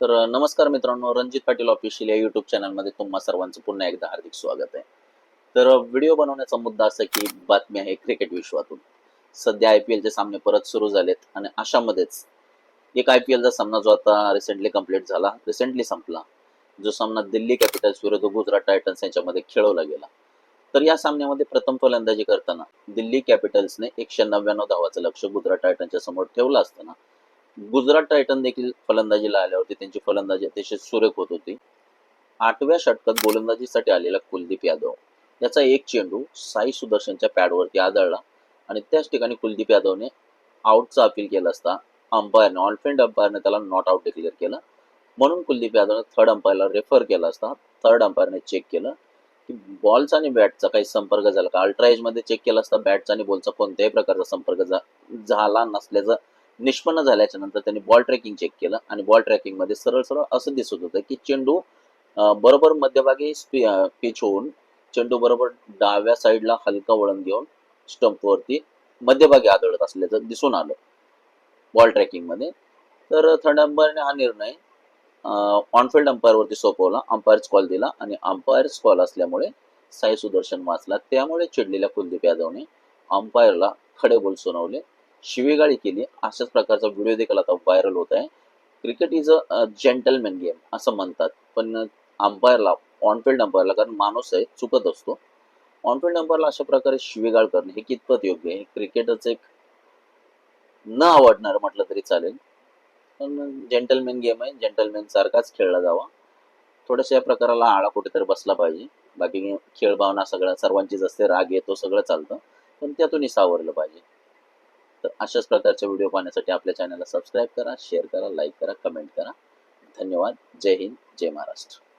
तर नमस्कार मित्रांनो रणजित पाटील ऑफिशियल या युट्यूब चॅनलमध्ये तुम्हा सर्वांचं पुन्हा एकदा हार्दिक स्वागत आहे. तर व्हिडिओ बनवण्याचा मुद्दा असा की बातमी आहे क्रिकेट विश्वातून. सध्या आय पी एलचे सामने परत सुरू झालेत आणि अशामध्येच एक आय पी एलचा सामना जो आता रिसेंटली कंप्लीट झाला रिसेंटली संपला जो सामना दिल्ली कॅपिटल्स विरुद्ध गुजरात टायटन्स यांच्यामध्ये खेळवला गेला. तर या सामन्यामध्ये प्रथम फलंदाजी करताना दिल्ली कॅपिटल्सने एकशे नव्याण्णव धावाचं लक्ष गुजरात टायटन्सच्या समोर ठेवलं असताना गुजरात टायटन देखील फलंदाजीला आल्यावरती त्यांची फलंदाजी अतिशय सुरेख होत होती. आठव्या षटकात गोलंदाजीसाठी आलेला कुलदीप यादव. याचा एक चेंडू साई सुदर्शनच्या पॅडवरती आदळला आणि त्याच ठिकाणी कुलदीप यादवने आउटचा अपील केला असता अंपायरने ऑलफिल्ड अंपायरने त्याला नॉट आउट डिक्लेअर केलं. म्हणून कुलदीप यादवने थर्ड अंपायरला रेफर केला असता. थर्ड अंपायरने चेक केलं की बॉलचा आणि बॅटचा काही संपर्क झाला का? अल्ट्रा मध्ये चेक केला असता बॅटचा आणि बॉलचा कोणत्याही प्रकारचा संपर्क झाला नसल्याचं निष्पन्न झाल्याच्यानंतर त्यांनी बॉल ट्रॅकिंग चेक केलं आणि बॉल ट्रॅकिंगमध्ये सरळ सरळ असं दिसत होतं की चेंडू बरोबर मध्यभागी पिच होऊन चेंडू बरोबर डाव्या साईडला हलका वळण घेऊन स्टंपवरती मध्यभागी आदळत असल्याचं दिसून आलं बॉल ट्रॅकिंगमध्ये. तर थर्ड अंपायरने हा निर्णय ऑनफिल्ड अंपायरवरती सोपवला. अंपायर्स कॉल दिला आणि अंपायर्स कॉल असल्यामुळे साई सुदर्शन वाचला. त्यामुळे चिडलेल्या कुलदीप यादवने अंपायरला खडे बोल सुनावले. शिवेगाळी केली. अशाच प्रकारचा व्हिडिओ देखील आता व्हायरल होत आहे. Cricket is a gentleman game असं म्हणतात. पण अंपायरला ऑनफिल्ड अंपायरला कारण माणूस आहे चुकत असतो. ऑनफिल्ड अंपायरला अशा प्रकारे शिवेगाळ करणे हे कितपत योग्य आहे? क्रिकेटच एक न आवडणार म्हटलं तरी चालेल. पण जेंटलमॅन गेम आहे. जेंटलमॅन सारखाच खेळला जावा. थोड्याशा या प्रकाराला आळा कुठेतरी बसला पाहिजे. बाकी खेळ भावना सगळ्या सर्वांचीच असते. राग येतो सगळं चालतं. पण त्यातूनही सावरलं पाहिजे. तर अशाच प्रकारचे व्हिडिओ पाहण्यासाठी आपल्या चॅनलला सबस्क्राईब करा शेअर करा लाईक करा कमेंट करा. धन्यवाद. जय हिंद जय महाराष्ट्र.